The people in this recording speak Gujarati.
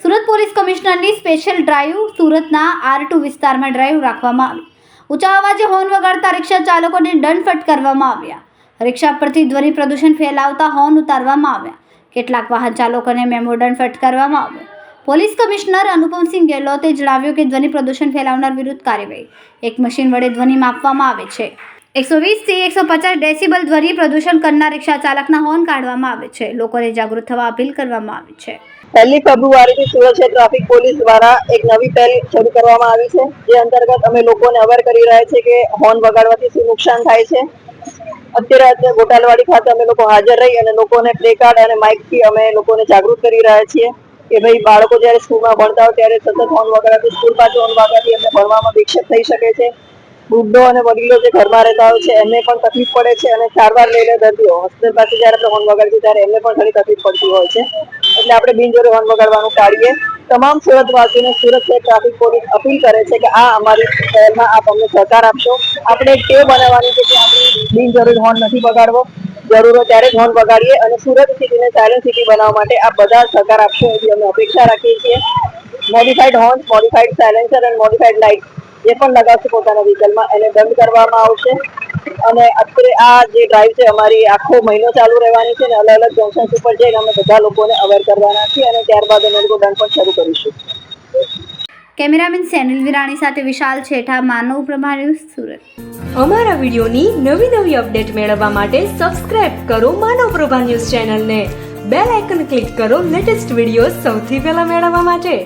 સુરત પોલીસ કમિશનરની સ્પેશિયલ ડ્રાઈવ સુરતના આર ટુ વિસ્તારમાં ડ્રાઈવ રાખવામાં આવી. ઊંચા અવાજે હોર્ન વગાડતા રિક્ષા ચાલકોને દંડ ફટકારવામાં આવ્યા. રિક્ષા પરથી ધ્વનિ પ્રદૂષણ ફેલાવતા હોર્ન ઉતારવામાં આવ્યા. કેટલાક વાહન ચાલકોને મેમો દંડ ફટકારવામાં આવ્યો. પોલીસ કમિશનર અનુપમસિંહ ગેહલોતે જણાવ્યું કે ધ્વનિ પ્રદૂષણ ફેલાવનાર વિરુદ્ધ કાર્યવાહી. એક મશીન વડે ધ્વનિ માપવામાં આવે છે. એકસો વીસથી એકસો પચાસ ડેસિબલ ધ્વનિ પ્રદૂષણ કરનાર રિક્ષા ચાલકના હોર્ન કાઢવામાં આવે છે. લોકોને જાગૃત થવા અપીલ કરવામાં આવી છે. પહેલી ફેબ્રુઆરીથી સુરત શહેર ટ્રાફિક પોલીસ દ્વારા એક નવી પહેલ શરૂ કરવામાં આવી છે, જે અંતર્ગત અમે લોકોને અવેર કરી રહ્યા છે કે હોર્ન વગાડવાથી શું નુકસાન થાય છે. અત્યારે ગોટાલવાડી ખાતે અમે લોકો હાજર રહી અને લોકોને પ્લે કાર્ડ અને માઇકથી અમે લોકોને જાગૃત કરી રહ્યા છીએ કે ભાઈ બાળકો જ્યારે સ્કૂલમાં ભણતા હોય ત્યારે સતત હોર્ન વગાડવાથી સ્કૂલ પાછળ હોર્ન વગાડવાથી એમને ભણવામાં વિક્ષેપ થઈ શકે છે. વૃદ્ધો અને વડીલો જે ઘરમાં રહેતા હોય છે, એમને પણ તકલીફ પડે છે અને સારવાર લઈને દર્દીઓ હોસ્પિટલ પાસે જ્યારે આપણે હોર્ન વગાડીએ ત્યારે એમને પણ ઘણી તકલીફ પડતી હોય છે. એટલે આપણે બિનજરૂરી હોર્ન વગાડવાનું ટાળીએ. તમામ સુરતવાસીઓને સુરત શહેર ટ્રાફિક પોલીસ અપીલ કરે છે કે આ અમારી શહેરમાં આપ અમને સહકાર આપશો. આપણે ટેવ બનાવવાની છે કે આપણે બિનજરૂરી હોર્ન નથી વગાડવો. જરૂર ત્યારે જ હોર્ન વગાડીએ અને સુરત સિટીને સાયલન્ટ સિટી બનાવવા માટે આ બધા સહકાર આપશો. એવી અમે અપેક્ષા રાખીએ છીએ. મોડિફાઈડ હોર્ન મોડિફાઈડ સાયલેન્સર અને મોડિફાઈડ લાઇટ જે પણ લગાવશે પોતાના વ્હીકલમાં એને દંડ કરવામાં આવશે. અને અત્યારે આ જે ડ્રાઈવ છે અમારી આખો મહિનો ચાલુ રહેવાની છે અને અલગ અલગ જંકશન ઉપર જઈને અમે બધા લોકોને અવેર કરવાના છીએ અને ત્યારબાદ અમે લોકો દંડ પણ શરૂ કરીશું. કેમેરામેન સેનિલ વિરાણી સાથે વિશાલ છેઠા માનવ પ્રભા ન્યૂઝ સુરત. અમારા વિડીયોની નવી નવી અપડેટ મેળવવા માટે સબસ્ક્રાઇબ કરો માનવ પ્રભા ન્યૂઝ ચેનલને. બેલ આઇકન ક્લિક કરો લેટેસ્ટ વીડિયો સૌથી પહેલા મેળવવા માટે.